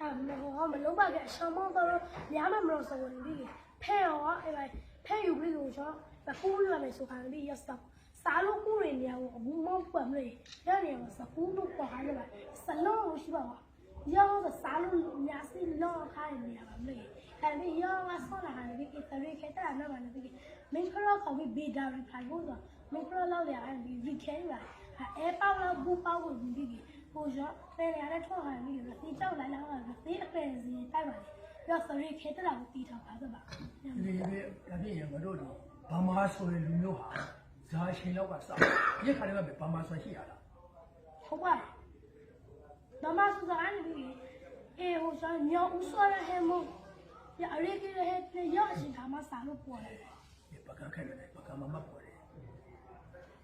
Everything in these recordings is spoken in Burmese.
အဲ့မဟုတ်မလုံးပါကရှောင်းမောင်းတော့များမှမလို့ဆိုရင်ဒီဖဲရောအဲ့လိုက်ဖဲယူပြီးလို့ချောပကူရမယ်ဆိုခါလေးရစတာစားလို့ကိုရနေရအောင်ဘူးမောင်းပမ်းလေးရနေမှာစကူတို့ပေါ်ဟာလေပါစလုံးလို့ရှိပါပါရောကစားလို့ညာစီလောခါနေရပါမလို့ခံပြီးရောကဆောလာခါနေပြီးသရိခေတ္တနော်ပါနေပြီးမင်းခရောခေါ်ပြီးဘေဒါရီဖိုင်ဖို့ဆိုမင်းခရောလောက်ရအောင်ဒီခဲရအဲပေါက်လောက်ဘူးပေါက်ဖို့ဒီပြီး ကိုရောပယ်ရတဲ့ထွက်လာပြီးတော့ဒီတောက်လိုက်တော့ဒီအပယ်စီတိုက်ပါလေရောစရီခေတလာကိုတီထောက်ပါသပါဒီဒီဒါဖြစ်ရင်ငါတို့ဒီဘာမာဆိုတဲ့လူမျိုးဟာဇာရှင်လောက်ကစရက်ခါတွေကဘာမာဆိုရှိရလားဟုတ်ပါမမစူဇာန်ဒီအေဟိုဆာညောဦးစောရဟဲမို့ရအရေးကြီးတဲ့ရအရှင်ခါမစာလို့ပေါ်တယ်ဒီပကခဲတယ်ပကမမပေါ်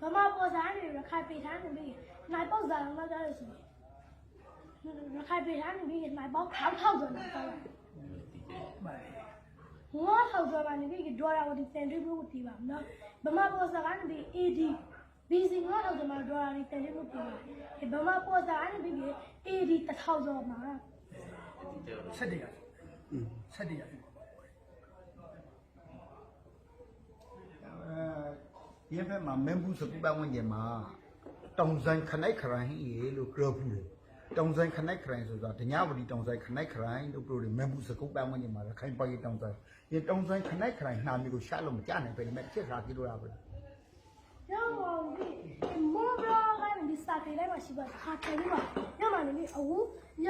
တယ်မမပေါ်စားနေရခိုင်ပေထားနေပြီနိုင်ပေါက်စားတော့ကြားရစီရခိုင်ပေထားနေပြီနိုင်ပေါက်ထောက်ထောက်ဆိုနေတော့မှန်ငါထောက်ကြပါနေပြီဒေါ်လာဝတီစင်တူဘူးတီးပါနော်ဗမာပေါ်စားကနေပြီ AD BC ငါထောက်ကြမှာဒေါ်လာလေးစင်တူဘူးတီးပါဒီဗမာပေါ်စားကနေပြီ AD တစ်ထောက်ကျော်မှာဆက်တရဆက်တရဖြ စ်ပါပေါ်တယ်အဲဒီဘက်မှာမင်းဘူးစပူပဝန်ကျင်မှာတောင်ဆိုင်ခနိုင်ခရိုင်းရေလို့ပြောဘူးလေတောင်ဆိုင်ခနိုင်ခရိုင်းဆိုတာဒညာဝတီတောင်ဆိုင်ခနိုင်ခရိုင်းလို့ပြောတယ်မင်းဘူးစကုပ်ပဝန်ကျင်မှာခိုင်ပါရီတောင်ဆိုင်ဒီတောင်ဆိုင်ခနိုင်ခရိုင်းနှာမျိုးကိုရှာလို့မကြနိုင်ပဲလေမဲ့ချက်စားကြည့်လို့ရပါဘူးရောင်းပြီမောဘရာကနေဒီစာကေလိုက်မှာရှိပါခါတယ်ပါညမနေပြီအဝူရ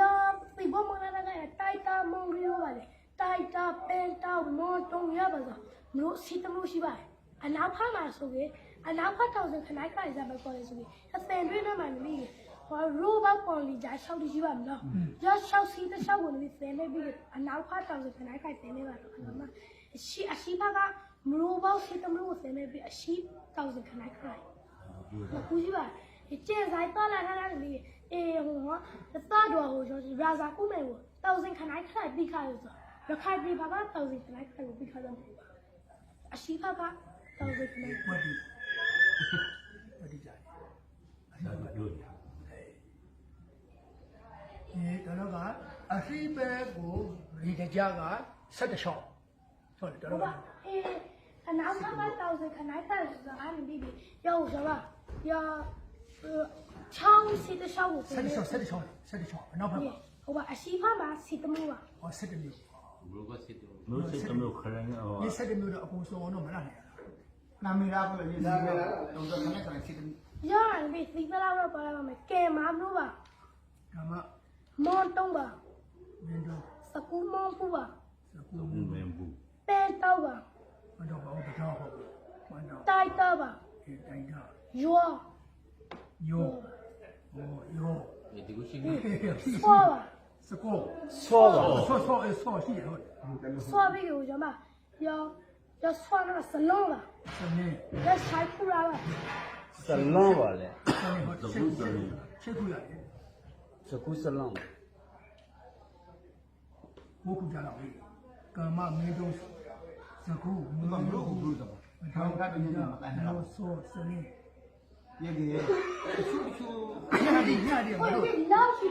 ပြဘမနာနာတိုက်တာမုံရီရောပါလေတိုက်တာပန်တာမောတုံရပါစားမျိုးစီတမျိုးရှိပါတယ် အနောက်ဖက်မှာဆိုရင်အနောက်ဖက်ထောင်စခနိုင်ခိုင်စားပဲခေါ်ရဆိုရင်အစင်တွင်းထဲမှာနေပြီဟောရိုးဘောက်ပေါ်လီဂျာရှောက်တရှိပါမလားရရှောက်စီတရှောက်ဝင်ပြီးစင်နေပြီးအနောက်ဖက်ထောင်စခနိုင်ခိုင်စင်နေပါတော့ခဏမအရှိအရှိဘကမရိုးဘောက်စီတမျိုးစင်နေပြီးအရှိတောင်စခနိုင်ခိုင်မကူကြီးပါဒီကျန်ဆိုင်တော့လာထားတာလေအေးဟိုဟောတော့တော့ဟိုကျွန်တော်ရာဇာကုမဲကိုတောင်စင်ခနိုင်ခလိုက်ပြီးခါလို့ဆိုရခိုင်ပြည်ဘာကတောင်စင်ခနိုင်ခလိုက်ကိုပြီးခါတော့အရှိဘက တောင်စင်ခနိုင်ဝတ်ဒီဝတ်ဒီကြတယ်အဲ့ဒါလို့ဒီတော့ကအစီပဲကိုဒီကြကဆက်တချောင်းဟုတ်တယ်ဟိုတော့ကအေးအနောက်ဘကတောင်စင်ခနိုင်ခလိုက်ဆိုတာအားနေပြီးပြီရောဆိုတော့ရောချောင်းစီတချောင်းကိုဆက်တချောင်းဆက်တချောင်းဆက်တချောင်းအနောက်ဘက်မှာဟိုကအရှိဘမှာစီတမှုပါဟောဆက်တမျိုးဘယ်ကစစ်တယ်မျိုးစစ်တမျိုးခရိုင်းဟောဒီဆက်တမျိုးတော့အကုန်စုံအောင်တော့မလာနိုင် နာမည်လားပြောလေနာမည်လားတောင်ဆိုင်ခနိုင်ခရိုင်းစစ်တယ်ရောရင်ပြီးစီတလာတော့ပါလာမယ်ကဲမမလို့ပါဒါမှမွန်တုံးပါမင်းတို့စကူမွန်ပူပါစကူမမင်းဘူးပဲတော့ပါမတော့ဘာလို့တော့ဟုတ်မတော့တိုက်တော့ပါဒီတိုင်းတော့ရွာယောဟောယောဒီကိုရှိနေဆွာပါစကောစောပါဆောဆောအဲဆောရှိရဟုတ်ဆွာပြီးကိုကျွန်မရောရောဆွာတော့စလုံးပါစနေလက်ဆိုင်ပူလာပါစလွန်ပါလေစနေဟောချက်ခုချက်ခုရတယ် စကူစလွန်ဘုခုကြတော့ကာမမင်းတို့စကူဘယ်မှာမလို့ဘူးတော့ထောင်ကတည်းကလောဆောစနေရေကြီးချူချူညဒီညဒီမဟိုလို့ဒီလောက်ရှိ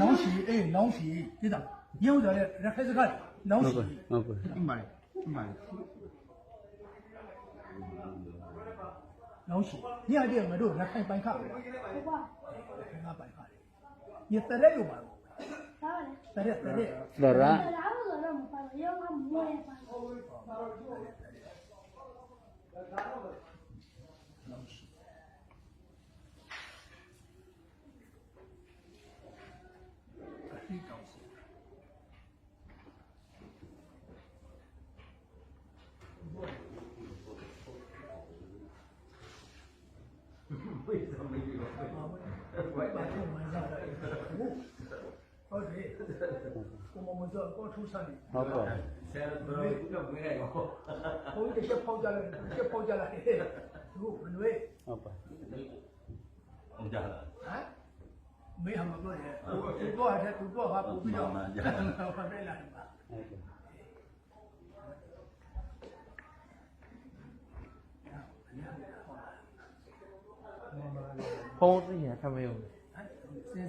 လောင်းရှိအေးလောင်းရှိဒီတော့ညောင်းကြတဲ့ရခိုင်စကားလောင်းဟုတ်ရှိကဲ့ဟုတ်ကဲ့အင်းပါလေအင်းပါ လေလောင်းရှိညဒီမတို့ရခိုင်ပိုင်ခါဟိုပါငါပိုင်ခါညတရက်လို့ပါဒါပါလေတရက်တရက် ဒရာ ဒါလို့ဆိုတော့မပါဘူးရောကမွေးပါ လောင်းရှိအဟိတောင်းစီ ဘာလို့မစားရလဲဟုတ်တယ်ကိုမမစောကိုထူးဆန်းနေဟုတ်ပါဆရာတို့တော့မင်းရောဘုန်းကြီးတစ်ချက်ဖောက်ကြလိုက်တစ်ချက်ဖောက်ကြလိုက်သူဘလွေဟုတ်ပါအောင်ကြလားဟမ်မေး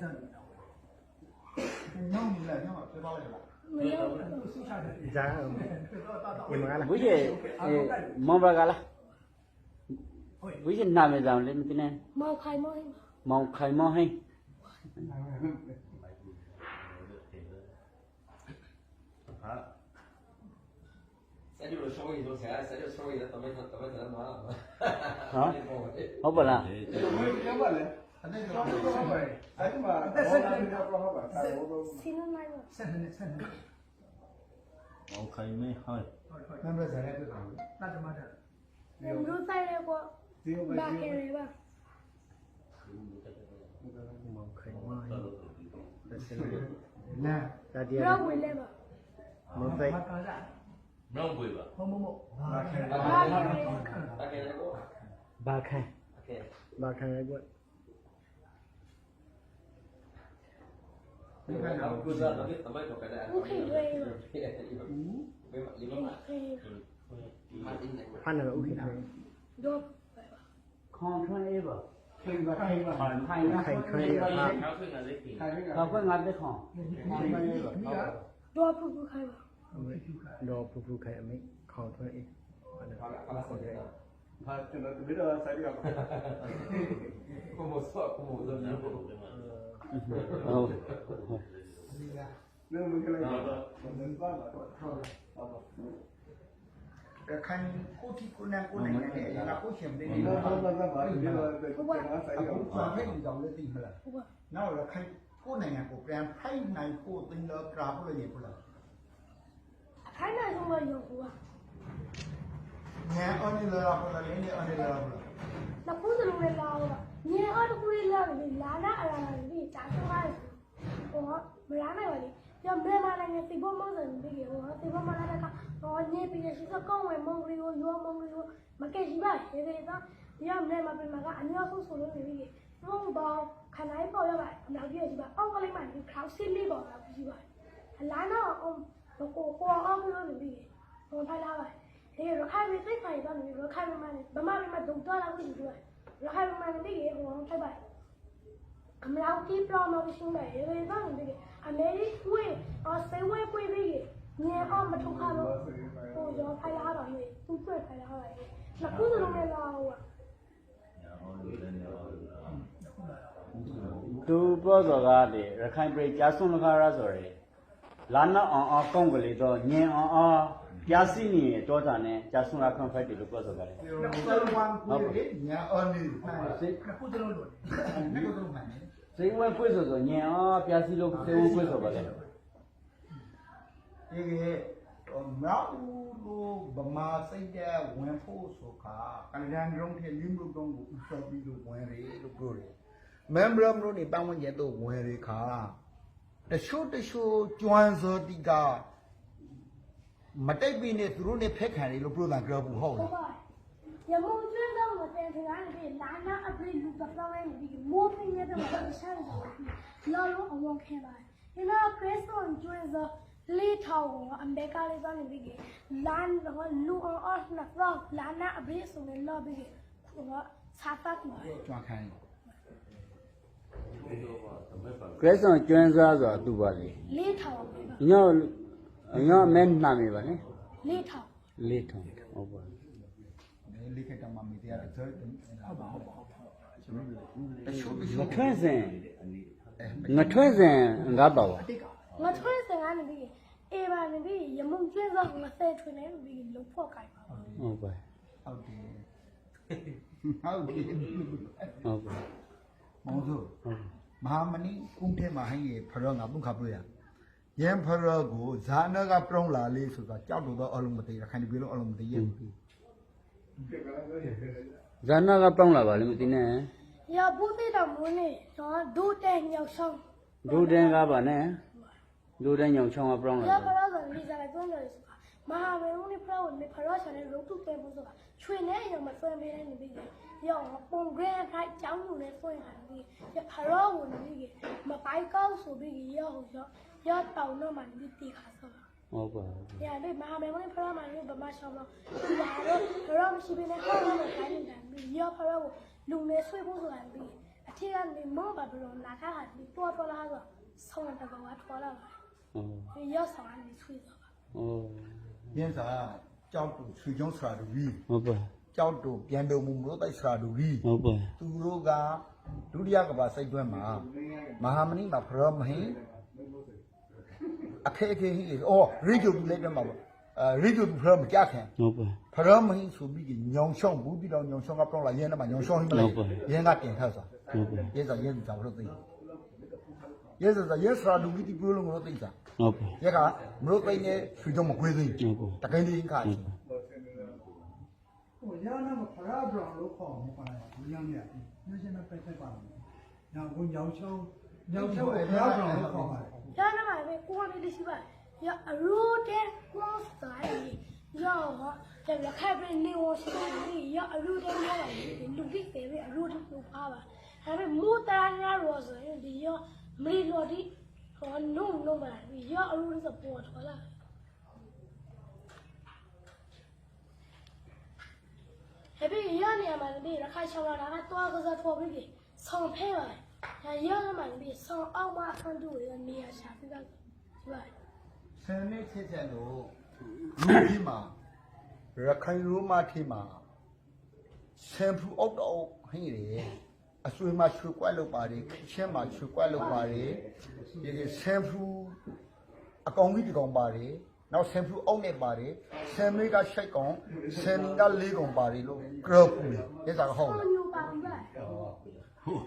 ဟ မှာပြောတယ်သူတော့အဲ့သူတော့ဟာပူပြီးတော့ဘာလဲလာပါဟုတ်ကဲ့ဖုန်းသိရင်ထမယုံစဉ်းစားနေတော့ညောင်းနေလားညောင်းပြောပါလို က်လားမရောသူစိတ်ချတယ်ဂျာတော့တော့ဒီမှာလားဝိကျေမောင်ဘကလားဟုတ်ဝိကျေနာမည်ဆောင်လေမသိနဲ့မောင်ခိုင်မောင်းမောင်ခိုင်မောင်ဟင်းဟာဆရာတို့ရှောင်းရင်တော့ဆရာဆရာတို့ရှောင်းရင်တော့တမန်တမန်တမန်မှာဟုတ်ပါလားအဲ့ဒါကြောင့်တော့ပါအဲ့ဒီမှာသက်ဆက်တယ်စီနနိုင်ပါဆက်နေဆက်နေမောင်ခိုင်မေဟိုင်းဟုတ်ဟုတ်နံပါတ်ဇာတ်ပြတာတတ်မတာဘယ်လိုတိုက်လဲကွာဘာကလေးပါမောင်ခိုင်မောင်တက်စနေနာတတိယရောဝင်လဲပါမောင်သိဘာကားရမောင်ပွေပါမမမဘာခဲဘာက นี่ข้างเราคุณเรเราที่สมัยเราไปได้โอเคเลยไม่มาดีมากมาดีเนี่ยพันอะไรโอเคเลยดบคอนเทนเอเวอร์ใครก็ใครก็ใครก็ใครก็ใครก็เราเพิ่งงานได้ของดบผู้ผู้ใครวะดบผู้ผู้ใครไม่คอนเทนเอพันอะไรคอนเทนเอพันจนเราไม่ได้ใส่ดีกว่าคุโมซ่าคุโมซ่า ဟုတ်နော်မကလေးဘာလဲဘာလဲဟုတ်ခိုင်ကိုတီကိုနန်ကိုနန်နဲ့လာကိုရှင်နေနေတော့ဘာဘာဘာဘာဒီလိုပဲဘာဆိုင်ရောဘာဖြစ်နေကြောင်လဲသိမလားဟုတ်ပါနောက်လာခိုင်ကိုနိုင်ငံကိုပြန်ဖိုင်နိုင်ကိုသင်တော့ကရာဘလို့ရေဘလားခိုင်နိုင်ဆုံးမယုံဘူးကညာအော်နေလာဘလားလင်းနေအော်နေလာဘလားနောက်ကိုစလုံးလေးပါဟုတ်လားနေအော်တကူလေးလာပြီလာလာအရာလာပြီတာဆုံးပါဟောမလာနိုင်ပါလေပြောမြန်မာနိုင်ငံသိဖို့မဟုတ်ဘူးပြီးရောသိဖို့မလာတဲ့ကဟောနေပြီးရရှိစကောင်းဝင်မုံကလေးကိုရောမုံကလေးကိုမကက်ရှိပါရေရေသာပြောမြန်မာပြည်မှာကအများဆုံးဆိုလို့နေပြီဘုံဘောင်ခလိုင်းပေါ်ရပါအနောက်ပြည့်ရှိပါအောက်ကလေးမှဒီ crowd seat လေးပေါ်လာပြီးပါအလားတော့ဘကိုကိုအောင်လို့နေပြီဟောဖိုင်လာပါဒီရခိုင်ပြည်သိခိုင်တော့နေရခိုင်မှာဗမာပြည်မှာဒုံတော်လာလို့ရှိတယ် ရခိုင်မှာနေရေဟိုထိုက်ပါအမလောက်တီပရောမရှင်းတယ်ရေတော့နေတယ်အမေရိဝေးအော်ဆေဝေးပွေးပြီးညေအောင်မထုတ်ခါလို့ဟိုရောဖိုင်လာတော့နေသူ့တွေ့ဖိုင်လာတော့လေခုစလုံးနဲ့လာဟိုသူပြောစော်ကားလေရခိုင်ပြည်ကြာဆွန်လခါရဆိုရယ်လာနာအောင်အောင်ကောင်းကလေးတော့ညင်အောင်အောင် ပြာစီနေတော့တာနဲ့ကြာဆွန်လာခွန်ဖိုက်တယ်လို့ပြောစော်ကားလေဆယ်ဝန်ကိုလေညံအော်နေစိတ်ခုတလုံးလို့နေကတော့မှန်တယ်စိတ်ဝဲခွေးဆိုဆိုညင်အောင်ပြာစီလို့စိတ်ဝဲခွေးဆိုပါလေဒီကေမောက်လို့ဗမာစိတ်တဲ့ဝင်ဖို့ဆိုခါကလန်ရုံးထဲလင်းမှုတုံးကိုဥစောပြီးလို့ဝင်ရလို့ပြောတယ်မမ်ဘရမ်လို့နေပတ်ဝန်းကျင်တော့ဝင်ရခါတချို့တချို့ကျွမ်းစောတိက မတိတ်ပြီးနေသူတို့နေဖက်ခံတယ်လို့ပြောတာကြောက်ဘူးဟုတ်ဟုတ်လားပါရမုံကျွန်းတော့မစင်ထင်တယ်လာနာအပရိလူကပြောင်းနေပြီမိုးပြင်းရတဲ့မှာရှာတယ်လောလောအဝခဲပါဒီနာကရစ်တွန်ကျွန်းစောလေးထောင်အမေရိကလေးကနေပြီးလန်တော့လူအော်နတော့လာနာအပရိဆိုနေလောပြီးဟိုကစာဖတ်မှာကျွမ်းခံတယ်ကရဆွန်ကျွန်းစားဆိုတာသူပါလေလေးထောင်ပဲပါညော ညောမဲနာမည်ပါလေလေးထောင်လေးထုံဟုတ်ပါလိခတမမီတရားတဲ့ဟုတ်ပါဟုတ်ပါဟုတ်ပါတချို့တငချို့ထွန်းစင်ငထွန်းစင်ငါပါပါငါထွန်းစင်ကနေပြီးအေးပါနေပြီးရမုံကျွန်းစောငါဆဲထွန်းနေပြီးလုံဖို့ကြိုင်ပါဟုတ်ပါဟုတ်တယ်ဟုတ်တယ်ဟုတ်ပါမောင်စိုးဟုတ်မဟာမဏိကုန်းထဲမှာဟိုင်းရဖရောငါပုခါပြရ ယင်ဖရကိုဇာနာကပြုံးလာလေးဆိုတာကြောက်လို့တော့အလုံးမသိရခိုင်ပြေလို့အလုံးမသိရဇာနာကပြုံးလာပါလေမသိနဲ့ရဘူးတိတော်မူနေတော့ဒုတဲ့ညောက်ဆောင်ဒုတဲ့ကပါနဲ့ဒုတဲ့ညောက်ဆောင်ကပြုံးလာရဖရဆိုလီဇာလည်းပြုံးလာလို့ဆိုတာမဟာမေဦးနေဖရကိုနေဖရဆန်နဲ့ရုပ်တုပဲမှုဆိုတာချွေနဲ့ရောမဆွဲမေးတဲ့နေပြီရောပုံဂရန်ထိုက်ကြောင်းလို့လည်းဆွဲဟာပြီရဖရကိုနေပြီမပိုက်ကောက်ဆိုပြီးရောရော 要到那么的地卡上。 ဟုတ်ပါဘူး ညာလေမဟာမေမလေးဖရမလေးဗမာရှောင်းတော့ဒီလာတော့ဖရမရှိဘဲနဲ့ဟောင်းတော့ခိုင်းနေတာပြီးရောဖရကိုလူနေဆွေးဖို့ဆိုတာပြီးအထက်ကနေမောပါဘလို့လာထားတာဒီတော့တော့လာဆိုဆောင်းတကောကထွာလာပါ ဟုတ် ဒီရောက်ဆောင်ကနေဆွေးတော့ပါ ဟုတ် ရင်းစားကြောက်တူချွေကျုံဆရာတို့ကြီး ဟုတ်ပါ ကြောက်တူပြန်တော်မူမလို့တိုက်ဆရာတို့ကြီး ဟုတ်ပါ သူတို့ကဒုတိယကဘာစိတ်တွင်းမှာမဟာမဏိမှာဖရောမဟင် အခက်အခဲဟိအော်ရေဂျိုတူလိုက်တယ်မှာပေါ့အဲရေဂျိုတူဖရောမကြခင်ဟုတ်ပါဖရောမဟင်ဆိုပြီးကညောင်ရှောင်းဘူးပြီးတော့ညောင်ရှောင်းကပြောင်းလာရင်းနဲ့မှာညောင်ရှောင်းဟိမလိုက်ရင်းကတင်ထဆာဟုတ်ပါရဲစားရဲသူကြောင့်လို့သိရဲစားရဲစားလူကြီးပြောလို့မလို့သိစားဟုတ်ပါရဲကမလို့သိနေရွှေတော့မကွေးသိဟုတ်ပါတကိန်းလေးခါချင်ဟိုရနာမဖရာဘရောင်လို့ခေါ်မှာပါလားဒီညောင်ရညရှင်နဲ့ပဲပဲပါမယ်။ညောင်ကိုညောင်ချောင်းညောင်ချောင်းဖရာဘရောင်လို့ခေါ်ပါတယ် ကျန်တော့ပဲကိုယ်လေးရှိပါရအရူတဲ့ကောဆိုင်ရောဟောတယ်လက်ခိုက်ပဲနေဝရှိတယ်ရအရူတဲ့နေလာလူကြီးတယ်ပဲအရူတဲ့လူပါပါဒါပေမဲ့မူတာညာရောဆိုရင်ဒီရမလီလိုဒီဟောနုံနုံပါဒီရအရူတဲ့ပေါ်ထော်လာဟဲ့ပြီးရနေမှာဒီရခိုင်ချော င်းလာတာတော့ကစားထော်ပြီးဆောင်ဖဲပါဒါရရမှာဒီဆောင်အောင်မအခန်းတူရနေရရှာပြီးတော့ဒီပါဆယ်နှစ်ချက်ချက်လို့လူကြီးမှာရခိုင်ရိုးမထေးမှာဆမ်ဖူအောက်တော့ဟင်းရယ်အဆွေမှာချွေကွက်လောက်ပါတယ်ချင်းမှာချွေကွက်လောက်ပါတယ်ဒီကဆမ်ဖူအကောင်ကြီးဒီကောင်ပါတယ်နောက်ဆမ်ဖူအောက်နဲ့ပါတယ်ဆမ်မေးကရှိုက်ကောင်ဆမ်နင်းကလေးကောင်ပါတယ်လို့ကရောပူလေဒီစားဟုတ်ဆောလား င်း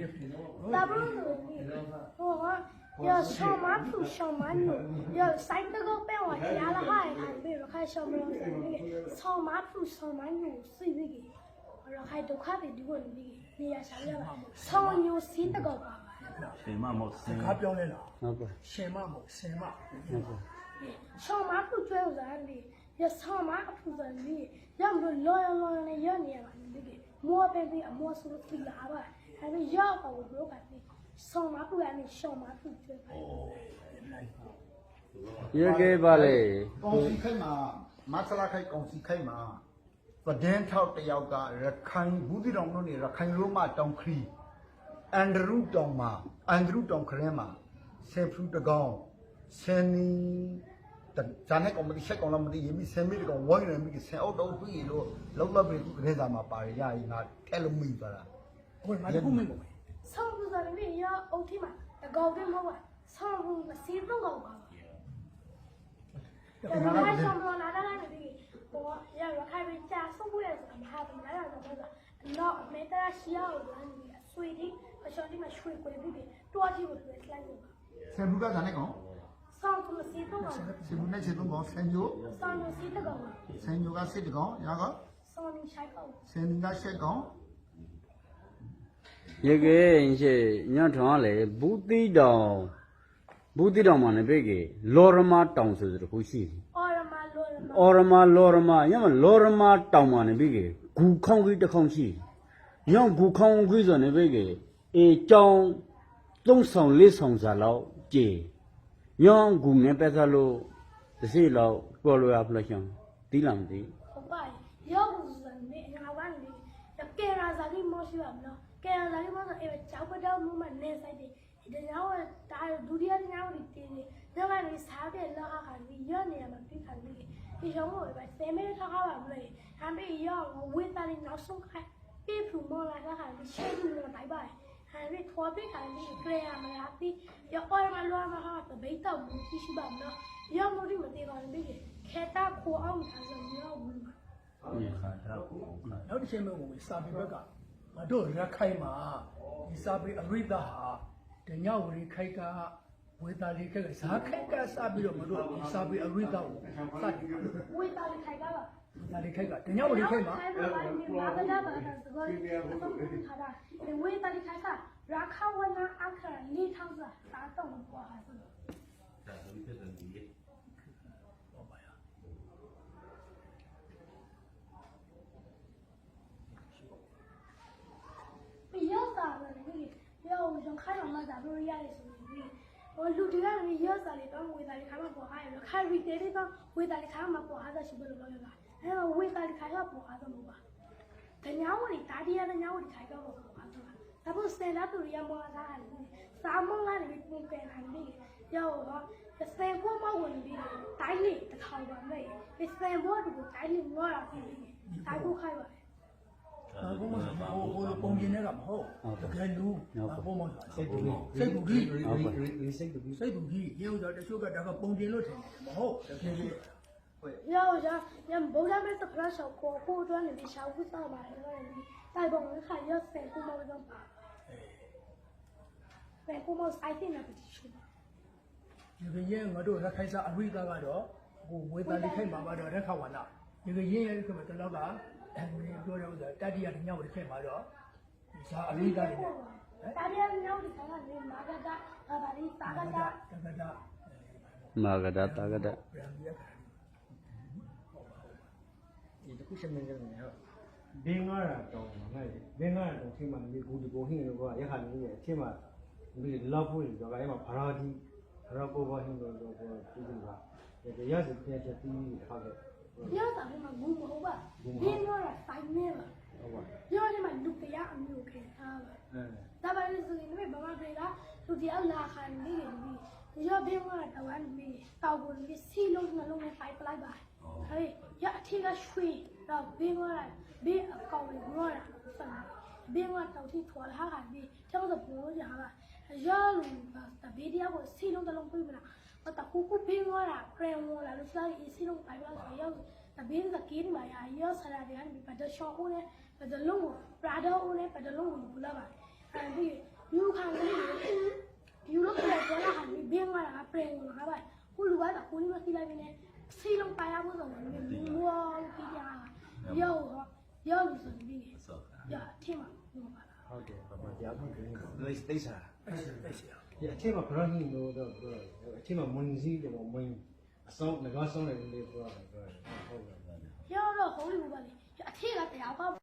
ယူပါပြီပါဒါဘလို့ဟောဟာရဆောင်းမဖူဆောင်းမညရစိုက်တကောပဲဝါရလာဟိုင်ခံပြီးရခိုင်ရှောင်းမလို့ဆောင်းမဖူဆောင်းမညစိတ်ပြီးရခိုင်ဒုက္ခတွေဒီကိုနေနေရရှာရပါဆောင်းယူစင်းတကောပါပါရှင်မမဟုတ်စင်။ခါပြောင်းလဲလားဟုတ်ပါ။ရှင်မမဟုတ်ဆင်မဟု တ်ပါဆောင်းမဖူကျွဲဥစားနေရဆောင်းမဖူစားနေရမလို့လောရလောရနဲ့ရနေရပါနေဒီမောပဲဒီအမောဆူတိလာပါအဲဒီရောက်ပါဘူးဘလို့ကတိဆောင်းမဖူရနေဆောင်းမဖူကျွဲပါရေကေပါလေကောင်စီခိုက်မှာမဆလာခိုက်ကောင်စီခိုက်မှာသဒင်းထောက်တယောက်ကရခိုင်ဘူးတိတော်တို့နေရခိုင်ရိုးမတောင်ခရီအန်ဒရူတောင်မှာအန်ဒရူတောင်ခရဲမှာဆေဖရူတကောင်ဆန်နီတ ဂျာနဲ့ကောင်မတိချက်ကောင်လားမတိရမိဆန်မီတကောင်ဝိုင်းရမိကဆန်အောက်တော့ပြီးလို့လောက်လောက်ပြီးခရဲစာမှာပါတယ်ရရင်ငါအဲ့လိုမိသွားတာ။ဟိုမှာတခုမင်းပေါ့ဆောင်းဖူစားနေရအုတ်ထီမှာတကောက်တင်မဟုတ်ပါဆောင်းဖူမစီးတော့ကောက်ပါပါဒီဒါမှာကလည်းဆောင်းတော့လာတာလည်းဒီဟိုရရခိုင်ပြီးကြာဆုံးဖို့ရဆိုတာမဟာဘူးလားတော့တော့တော့မေတ္တာရှိရအောင်လည်းဆွေဒီအရှောင်းဒီမှာရွှေကွယ်ပြီးတွားကြည့်လို့လည်းလိုက်လို့ပါဆန်ဘူးကဂျာနဲ့ကောင် ဆောင်းဖူမစီးတော့ကောက်ဆန်ဘူးနဲ့ချက်တော့ကောင်ဆန်ယိုဆောင်းဖူစီးတော့ကောက်ဆန်ယိုကစစ်တကောင်ရကဆောင်းနေရှိုက်ကောက်ဆန်နီကရှက်ကောင်ရေကေရှေညောင်းထောင်းလေဘူးတိတောင်ဘူးတိတောင်မှာနေပြီကေလောရမတောင်ဆိုတဲ့ခုရှိတယ်အော်ရမလောရမအော်ရမလောရမညမလောရမတောင်မှာနေပြီကေဂူခေါင်းကြီးတစ်ခေါင်းရှိညောင်းဂူခေါင်းကြီးဆိုနေပြီကေအေကြောင်သုံးဆောင်လေးဆောင်စားလောက်ကြေ ညောင်းဂူနဲ့ပဲစားလို့တစ်စီလောက်ပေါ်လို့ရဖလားချောင်းတီးလာမသိဟုတ်ပါရောက်ဘူးဆိုနေငါကနေကဲရာဇာတိမရှိပါမလားကဲရာဇာတိမရှိအဲ့ကြောက်တော့မှမနေဆိုင်တယ်ဒီညောင်းတာဒုတိယညောင်းဒီတင်းနေညောင်းကနေစားပြလောက်ခါဒီရနေရမှာပြခါနေဒီရောင်းလို့ပဲဆယ်မဲထားပါမလို့ ဟမ်ဘေးရောဝေးတာလေးနောက်ဆုံးခိုင်ပြေဖူမောလာခါဒီရှေ့ကူလို့ဘိုင်ဘိုင်ဟမ်ဘေးထွားပြခါလေးကြရမလားဒီရောအော်မလောမဟာတပိတ်တော့ဘူးရှိပါမလားရောမို့ဒီမသေးပါဘူးခေတာခိုအောင်ထားစမ်းရောဘူး။နောက်တစ်ချိန်မှဝင်စာပေဘက်ကမတို့ရခိုင်မှာဒီစာပေအရိဒဟာတညဝရီခိုက်ကဝေတာလေးခက်ကဇာခိုက်ကစပြီးတော့မတို့ဒီစာပေအရိဒကိုစတယ်ဝေတာလေးခိုင်ကပါ။ဒါလေးခိုက်ကတညဝရီခိုက်မှာခိုင်ပါ ဘာသာဘာသာစကားအဆုံးထားတာဝေတာလေးခိုင်ကရာခဝနာအခါနေထောက်စားသာတော့မပွားဆိုတော့ဒါဆိုပြီးပြန်ပြီးဟောပါရပြီးရောက်တာလည်းဒီရောက်ကျွန်ခိုင်းအောင်လာတာတို့ရတယ်ဆိုပြီးဟိုလူတွေကလည်း ရောက်တာလေတော့ဝေတာလေခါမှာပေါ်ဟာရခိုင်ရီတေးတွေကဝေတာလေခါမှာပေါ်ဟာတာရှိဘယ်လိုလုပ်ရလဲအဲဝေတာလေခါကပေါ်ဟာတော့မပါတညာဝရီတာဒီယာတညာဝရီခိုင်တော့ပေါ်ဟာတော့ဒါဖို့စတန်ဒါတူရီယာမောလာတယ်စာမုံလာတယ်ပုံကဲဟန်ဒီရောက်တော့စတန်ကိုမဝင်ပြီးတိုင်းလေးတစ်ထောင်ပါမဲ့စတန်ဘောတူကိုတိုင်းလေးငေါ်ရပြီတိုင်းကိုခိုင်ပါတယ်ဘာဘုံမဟိုဟိုပုံကျင်တဲ့ကမဟုတ်တကယ်လူဘာဘုံမစိတ်တူစိတ်တူကြီးရီစိတ်တူစိတ်တူကြီးရေဥစွာတချို့ကဒါကပုံကျင်လို့ထင်တယ်မဟုတ်တကယ် ကြီး 要要要不然没得不让小锅锅端里面小屋上嘛，那个里带帮人看要三锅毛那种吧，三锅毛塞进那个地区嘛。 ဒီကရင်ငါတို့လက်ခိုက်စားအရိသကတော့ဟိုဝေသာလိခိုက်မှာပါတော့ရက်ခဝနာဒီကရင်ရဲ့ခမတလောက်ကအဲဒီပြောတဲ့ဥစ္စာတတိယတညဝတိခိုက်မှာတော့ဒီစားအရိသတွေနဲ့ 大家鸟的看看你哪个家，啊把你打个 တ 家， ကတာ မာဂဒတာဂဒ ပြန်ပြီးရခါ ဒီတစ်ခုရှင်းနေကြတယ်ဟုတ်ဘင်းကားတောင်းမှာလေဘင်းကားတောင်းချင်းမှာလေကိုဒီကိုဟင်းတော့ကရခါနေတယ်ချင်းမှာဒီလောက်ဖို့ကြော်ကဲမှာဘာရာဒီဘာရာပေါ်ပါဟင်းတော့တော့ကိုတူတူပါဒါရစီပြန်ချက်ပြီးဟုတ်ကဲ့ပြောတာမှငုံမဟုတ်ပါဘင်းကားဆိုင်နေပါဟုတ်ပါပြောတယ်မှလူတရားအမျိုးခင်ထားပါအဲဒါပါလို့ဆိုရင်လည်းဘာမှပြေတာလူတရားလာခံနေတယ်ဒီရောဘင်းကားတောင်းနေတောက်ကိုစီလုံးနှလုံးနဲ့ဖိုက်ပလိုက်ပါ ဟေးရအထီးကရွှေတော့ဘေးကဘေးအကောင်ကိုရောတာဆက်ဘေးကတော့ထိထွာလာဟာဘေးကျောင်းတော့ဘိုးရဟာရောလူပါတဘေးတရားကိုစီလုံးတလုံးပြမလားမတခုခုဘေးကရပရင်ဝလာလို့စားရေးစီလုံးပိုင်ပါဆိုရောတဘေးကကင်းပါရရောဆရာတွေကဘဒရှောဦးနဲ့ဘဒလုံးကိုပရာဒေါဦးနဲ့ဘဒလုံးကိုဘူလာပါအဲဒီယူခံလေးယူလို့ခက်တော့ဟာဘေးကရပရင်ဝလာပါခုလူကတော့ကိုလေးမစီလိုက်နေ စီလုံးပါရဖို့ဆိုတော့ဒီဝါပြီးကြတာရောရောလို့ဆိုပြီးဆော့ရထင်မှာဘူးပါလားဟုတ်တယ်ဘာမှကြားဖို့ကြည့်နေတယ်လေစတိတ်စာအဲ့ဒါအဲ့ဒါဒီအချိန်မှာဘရာဟင်းလို့တော့ပြောအချိန်မှာမွန်စီးတယ်မွန်အဆောင်ငါးဆောင်တယ်လို့ပြောတာပြောဟုတ်ကဲ့ရောတော့ဟိုးလူပါလေအထက်ကတရားကောက်